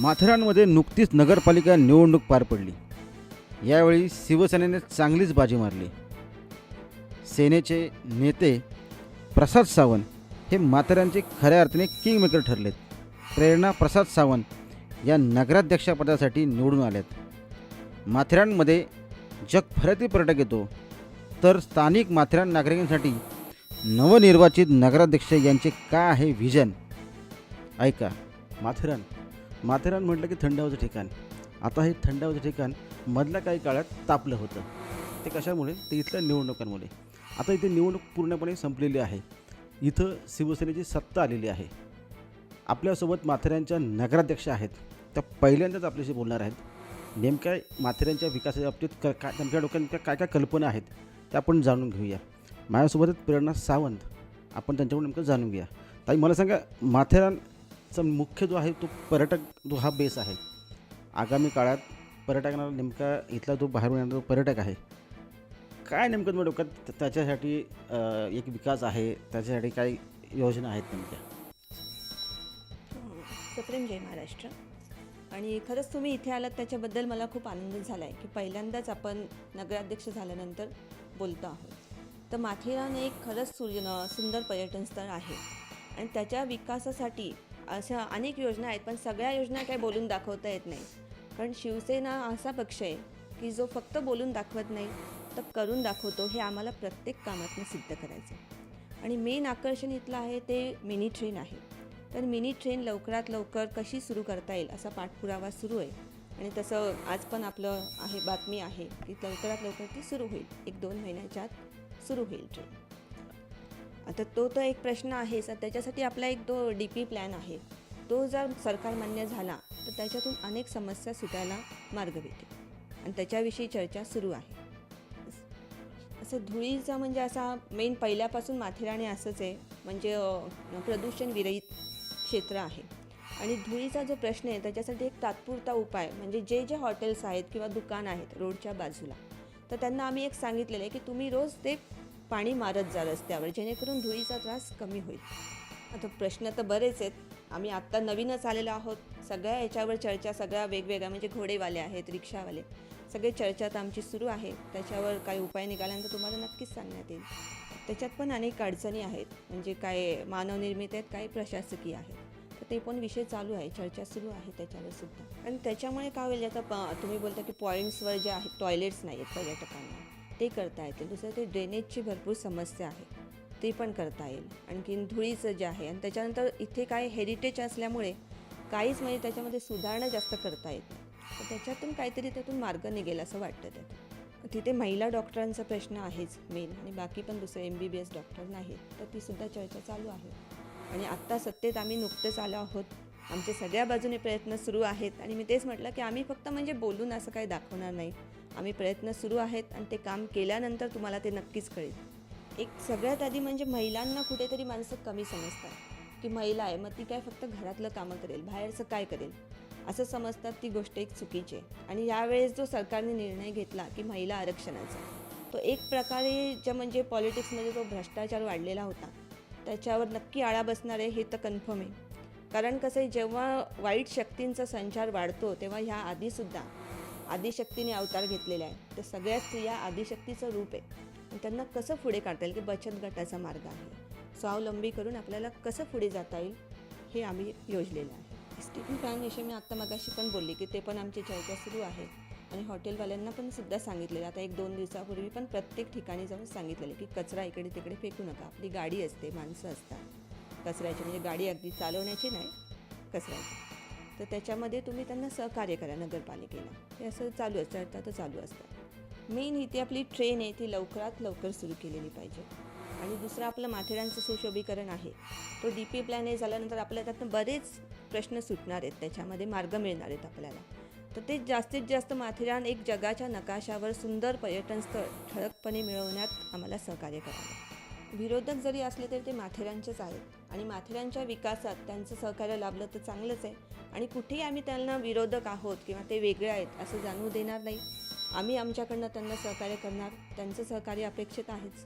माथेरानमध्ये नुकतीच नगरपालिका निवडणूक पार पडली. यावेळी शिवसेनेने चांगलीच बाजी मारली. सेनेचे नेते प्रसाद सावंत हे माथेरानचे खऱ्या अर्थाने किंग मेकर ठरलेत. प्रेरणा प्रसाद सावंत या नगराध्यक्षपदासाठी निवडून आल्यात. माथेरानमध्ये जगभरातील पर्यटक येतो तर स्थानिक माथेरान नागरिकांसाठी नवनिर्वाचित नगराध्यक्ष यांचे काय आहे व्हिजन ऐका माथेरान. माथेरान म्हटलं की थंड हवेचं ठिकाण. आता हे थंड हवेचं ठिकाण मधल्या काही काळात तापलं होतं. ते कशामुळे? ते इथल्या निवडणुकांमुळे. आता इथे निवडणूक पूर्णपणे संपलेली आहे. इथं शिवसेनेची सत्ता आलेली आहे. आपल्यासोबत माथेरानच्या नगराध्यक्ष आहेत. त्या पहिल्यांदाच आपल्याशी बोलणार आहेत. नेमक्या माथेऱ्यांच्या विकासाच्या बाबतीत क काय त्यांच्या डोक्यात काय काय कल्पना आहेत त्या आपण जाणून घेऊया. माझ्यासोबतच प्रेरणा सावंत. आपण त्यांच्याकडून नेमकं जाणून घेऊया. ताई मला सांगा माथेरान चा मुख्य जो आहे तो पर्यटक जो हा बेस आहे. आगामी काळात पर्यटकांना नेमका इथला जो बाहेरून येणारा जो पर्यटक आहे काय नेमकं तुम्ही डोक्यात त्याच्यासाठी एक विकास आहे त्याच्यासाठी काय योजना आहेत नेमक्या? सप्रेम जय महाराष्ट्र. आणि खरंच तुम्ही इथे आलात त्याच्याबद्दल मला खूप आनंद झाला आहे की पहिल्यांदाच आपण नगराध्यक्ष झाल्यानंतर बोलतो आहोत. तर माथेरान एक खरंच सूर्य सुंदर पर्यटन स्थळ आहे. आणि त्याच्या विकासासाठी अशा अनेक योजना आहेत पण सगळ्या योजना काही बोलून दाखवता येत नाही कारण शिवसेना असा पक्ष आहे की जो फक्त बोलून दाखवत नाही तर करून दाखवतो हे आम्हाला प्रत्येक कामातून सिद्ध करायचं आणि मेन आकर्षण इथलं आहे ते मिनी ट्रेन आहे. तर मिनी ट्रेन लवकरात लवकर कशी सुरू करता येईल असा पाठपुरावा सुरू आहे. आणि तसं आज पण आपलं आहे बातमी आहे की लवकरात लवकर ती सुरू होईल. एक दोन महिन्याच्या आत सुरू होईल ट्रेन आता तो तर एक प्रश्न आहे सर त्याच्यासाठी आपला एक तो डी पी प्लॅन आहे. तो जर सरकार मान्य झाला तर त्याच्यातून अनेक समस्या सुटायला मार्ग भेटेल. आणि त्याच्याविषयी चर्चा सुरू आहे. असं धुळीचा म्हणजे असा मेन पहिल्यापासून माथेराने असंच आहे म्हणजे प्रदूषण विरहित क्षेत्र आहे. आणि धुळीचा जो प्रश्न आहे त्याच्यासाठी एक तात्पुरता उपाय म्हणजे जे जे हॉटेल्स आहेत किंवा दुकान आहेत रोडच्या बाजूला तर त्यांना आम्ही एक सांगितलेलं आहे की तुम्ही रोज ते पाणी मारत जा रस्त्यावर जेणेकरून धुळीचा त्रास कमी होईल. आता प्रश्न तर बरेच आहेत. आम्ही आत्ता नवीनच आलेलो आहोत. सगळ्या याच्यावर चर्चा सगळ्या वेगवेगळ्या म्हणजे घोडेवाले आहेत रिक्षावाले. सगळे चर्चा तर आमची सुरू आहे. त्याच्यावर काही उपाय निघाल्यानंतर तुम्हाला नक्कीच सांगण्यात येईल. त्याच्यात पण अनेक अडचणी आहेत. म्हणजे काय मानवनिर्मित आहेत काही प्रशासकीय आहेत. तर ते पण विषय चालू आहे. चर्चा सुरू आहे त्याच्यावर सुद्धा. आणि त्याच्यामुळे काय होईल आता प- तुम्ही बोलता की पॉईंट्सवर जे आहेत टॉयलेट्स नाही आहेत पर्यटकांना. ते करता येतील. दुसरं ते ड्रेनेजची भरपूर समस्या आहे. ते पण करता येईल. आणखीन धुळीचं जे आहे आणि त्याच्यानंतर इथे काय हेरिटेज असल्यामुळे काहीच म्हणजे त्याच्यामध्ये सुधारणा जास्त करता येत तर त्याच्यातून काहीतरी त्यातून मार्ग निघेल असं वाटतं त्यात तिथे महिला डॉक्टरांचा प्रश्न आहेच मेन आणि बाकी पण दुसरे M B B S doctor नाहीत. तर ती सुद्धा चर्चा चालू आहे. आणि आत्ता सत्तेत आम्ही नुकतेच आलो आहोत. आमचे सगळ्या बाजूने प्रयत्न सुरू आहेत. आणि मी तेच म्हटलं की आम्ही फक्त म्हणजे बोलून असं काही दाखवणार नाही. आम्ही प्रयत्न सुरू आहेत आणि ते काम केल्यानंतर तुम्हाला ते नक्कीच कळेल. एक सगळ्यात आधी म्हणजे महिलांना कुठेतरी माणसं कमी समजतात. की महिला आहे मग ती काय फक्त घरातलं कामं करेल बाहेरचं काय करेल? असं समजतात ती गोष्ट एक चुकीची आहे. आणि यावेळेस जो सरकारने निर्णय घेतला की महिला आरक्षणाचा तो एक प्रकारे ज्या म्हणजे पॉलिटिक्समध्ये जो भ्रष्टाचार वाढलेला होता त्याच्यावर नक्की आळा बसणार आहे हे तर कन्फर्म आहे. कारण कसं आहे जेव्हा वाईट शक्तींचा संचार वाढतो तेव्हा ह्या आधीसुद्धा आदिशक्तीने अवतार घेतलेला आहे. तर सगळ्या स्त्रिया आदिशक्तीचं रूप आहे. त्यांना कसं पुढे काढता येईल की बचत गटाचा मार्ग आहे. स्वावलंबी करून आपल्याला कसं पुढे जाता येईल हे आम्ही योजलेलं आहे. स्टीफन फॅनविषयी मी आत्ता मगाशी पण बोलली की ते पण आमची चर्चा सुरू आहे. आणि हॉटेलवाल्यांना पण सुद्धा सांगितलेलं आता एक दोन दिवसापूर्वी पण प्रत्येक ठिकाणी जाऊन सांगितलेलं की कचरा इकडे तिकडे फेकू नका. आपली गाडी असते माणसं असतात. कचऱ्याची म्हणजे गाडी अगदी चालवण्याची नाही कचऱ्याची. तर त्याच्यामध्ये तुम्ही त्यांना सहकार्य करा नगरपालिकेला. हे असं चालू असतं अर्थात तर चालू असतात मेन ही ती आपली ट्रेन आहे ती लवकरात लवकर सुरू केलेली पाहिजे. आणि दुसरं आपलं माथेरानचं सुशोभीकरण आहे. तो डी पी प्लॅन हे झाल्यानंतर आपल्या त्यातनं बरेच प्रश्न सुटणार आहेत. त्याच्यामध्ये मार्ग मिळणार आहेत आपल्याला. तर ते जास्तीत जास्त माथेरान एक जगाच्या नकाशावर सुंदर पर्यटन स्थळ ठळकपणे मिळवण्यात आम्हाला सहकार्य करावं विरोधक जरी असले तरी ते माथेरानचेच आहेत. आणि माथेरानच्या विकासात त्यांचं सहकार्य लाभलं तर चांगलंच आहे. आणि कुठेही आम्ही त्यांना विरोधक आहोत किंवा ते वेगळे आहेत असं जाणवू देणार नाही. आम्ही आमच्याकडनं त्यांना सहकार्य करणार. त्यांचं सहकार्य अपेक्षित आहेच.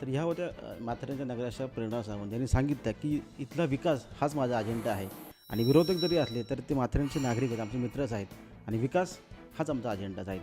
तर ह्या होत्या अ, माथेरानच्या नगराच्या प्रेरणा सावंत यांनी सांगितलं की इथला विकास हाच माझा अजेंडा आहे. आणि विरोधक जरी असले तरी ते माथेरानचे नागरिक आहेत आमचे मित्रच आहेत. आणि विकास हाच आमचा अजेंडा जाईल